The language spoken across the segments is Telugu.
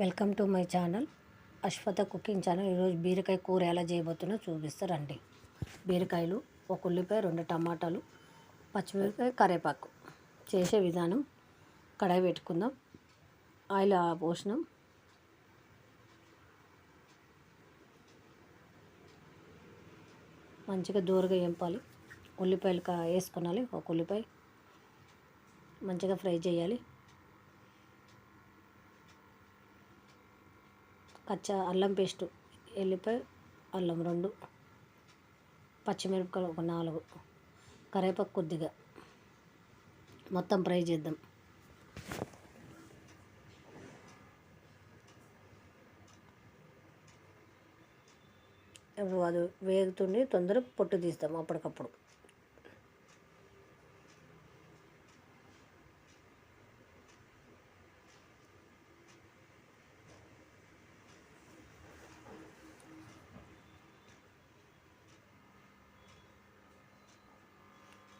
Welcome to my channel. Ashwatha cooking channel. ఈరోజు బీరకాయ కూర ఎలా చేయబోతున్నా చూపిస్తారండి బీరకాయలు ఒక ఉల్లిపాయ రెండు టమాటాలు పచ్చిమిరపకాయ కరివేపాకు. చేసే విధానం కడాయి పెట్టుకుందాం. ఆయిల్ పోషణం మంచిగా దూరగా ఎంపాలి. ఉల్లిపాయలు వేసుకునాలి ఒక ఉల్లిపాయ మంచిగా ఫ్రై చేయాలి. పచ్చ అల్లం పేస్టు ఎల్లిపాయ అల్లం రెండు పచ్చిమిరపకాయలు ఒక నాలుగు కరివేపాకు కొద్దిగా. మొత్తం ఫ్రై చేద్దాం. ఇప్పుడు అది వేగుతుండి తొందరగా పొట్టు తీస్తాం అప్పటికప్పుడు.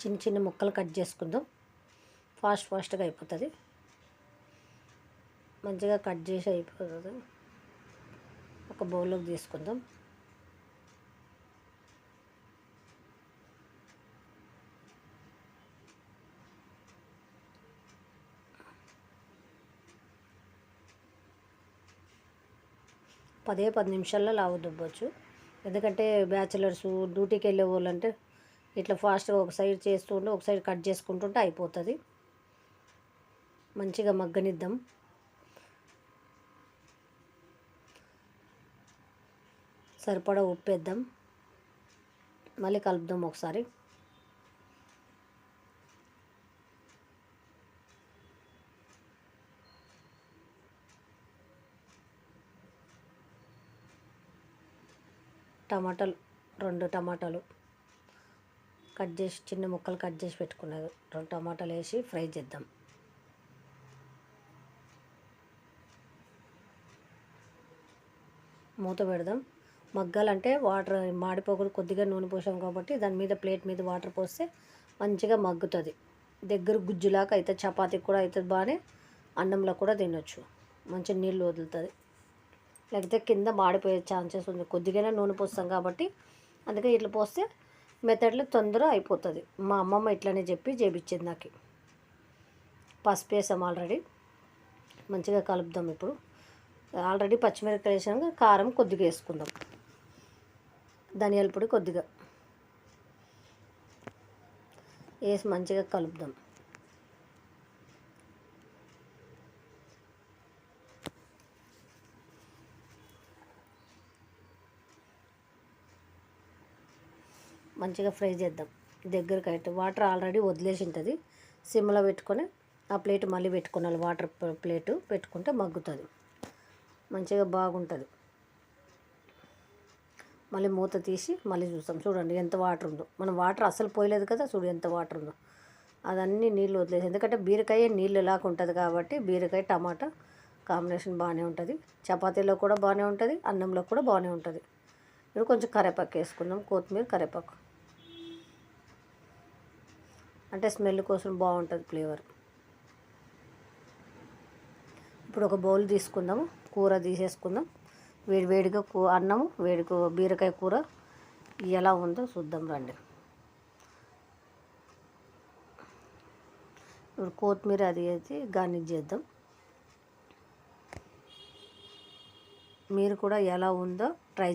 చిన్న చిన్న ముక్కలు కట్ చేసుకుందాం. ఫాస్ట్ ఫాస్ట్గా అయిపోతుంది. మంచిగా కట్ చేసి అయిపోతుంది. ఒక బౌల్లోకి తీసుకుందాం. పదే పది నిమిషాల్లో లావు దుబ్బచ్చు. ఎందుకంటే బ్యాచిలర్స్ డ్యూటీకి వెళ్ళే వాళ్ళంటే ఇట్లా ఫాస్ట్గా ఒక సైడ్ చేస్తూ ఉంటే ఒక సైడ్ కట్ చేసుకుంటుంటే అయిపోతుంది. మంచిగా మగ్గనిద్దాం. సరిపడా ఉప్పు వేద్దాం మళ్ళీ కలుపుదాం ఒకసారి. టమాటాలు రెండు టమాటాలు. కట్ చేసి చిన్న ముక్కలు కట్ చేసి పెట్టుకున్నది. రెండు టమాటాలు వేసి ఫ్రై చేద్దాం. మూత పెడదాం. మగ్గాలంటే వాటర్ మాడిపోకుండా కొద్దిగా నూనె పోసాం కాబట్టి దాని మీద ప్లేట్ మీద వాటర్ పోస్తే మంచిగా మగ్గుతుంది. దగ్గర గుజ్జులాగా అయితే చపాతీకి కూడా అవుతుంది బాగానే అన్నంలో కూడా తినొచ్చు. మంచి నీళ్ళు వదులుతుంది. లేకపోతే కింద మాడిపోయే ఛాన్సెస్ ఉంది. కొద్దిగానే నూనె పోస్తాం కాబట్టి అందుకే ఇట్లా పోస్తే మెథడ్లో తొందర అయిపోతుంది. మా అమ్మమ్మ ఇట్లనే చెప్పి చేపించింది నాకు. పసుపు వేసాం ఆల్రెడీ. మంచిగా కలుపుదాం ఇప్పుడు. ఆల్రెడీ పచ్చిమిరపకాయ వేసాక కారం కొద్దిగా వేసుకుందాం. ధనియాల పొడి కొద్దిగా. వేసి మంచిగా కలుపుదాం. మంచిగా ఫ్రై చేద్దాం. దగ్గరకు అయితే వాటర్ ఆల్రెడీ వదిలేసి ఉంటుంది సిమ్లో పెట్టుకొని ఆ ప్లేట్ మళ్ళీ పెట్టుకోవాలి. వాటర్ ప్లేటు పెట్టుకుంటే మగ్గుతుంది. మంచిగా బాగుంటుంది. మళ్ళీ మూత తీసి మళ్ళీ చూస్తాం. చూడండి ఎంత వాటర్ ఉందో. మనం వాటర్ అసలు పోయలేదు కదా. చూడు ఎంత వాటర్ ఉందో. అదన్నీ నీళ్ళు వదిలేసి ఎందుకంటే బీరకాయ నీళ్ళు ఇలాగ ఉంటుంది కాబట్టి బీరకాయ టమాటా కాంబినేషన్ బాగానే ఉంటుంది. చపాతీలో కూడా బాగానే ఉంటుంది. అన్నంలో కూడా బాగానే ఉంటుంది. ఇప్పుడు కొంచెం కరివేపాకు వేసుకుందాం. కొత్తిమీర కరేపాకు. అంటే స్మెల్ కోసం బాగుంటుంది ఫ్లేవర్. ఇప్పుడు ఒక బౌల్ తీసుకుందాము కూర తీసేసుకుందాం. వేడి వేడిగా కూ అన్నము వేడి బీరకాయ కూర ఎలా ఉందో చూద్దాం రండి. ఇప్పుడు కొత్తిమీర అది అయితే గార్నిష్ చేద్దాం. మీరు కూడా ఎలా ఉందో ట్రై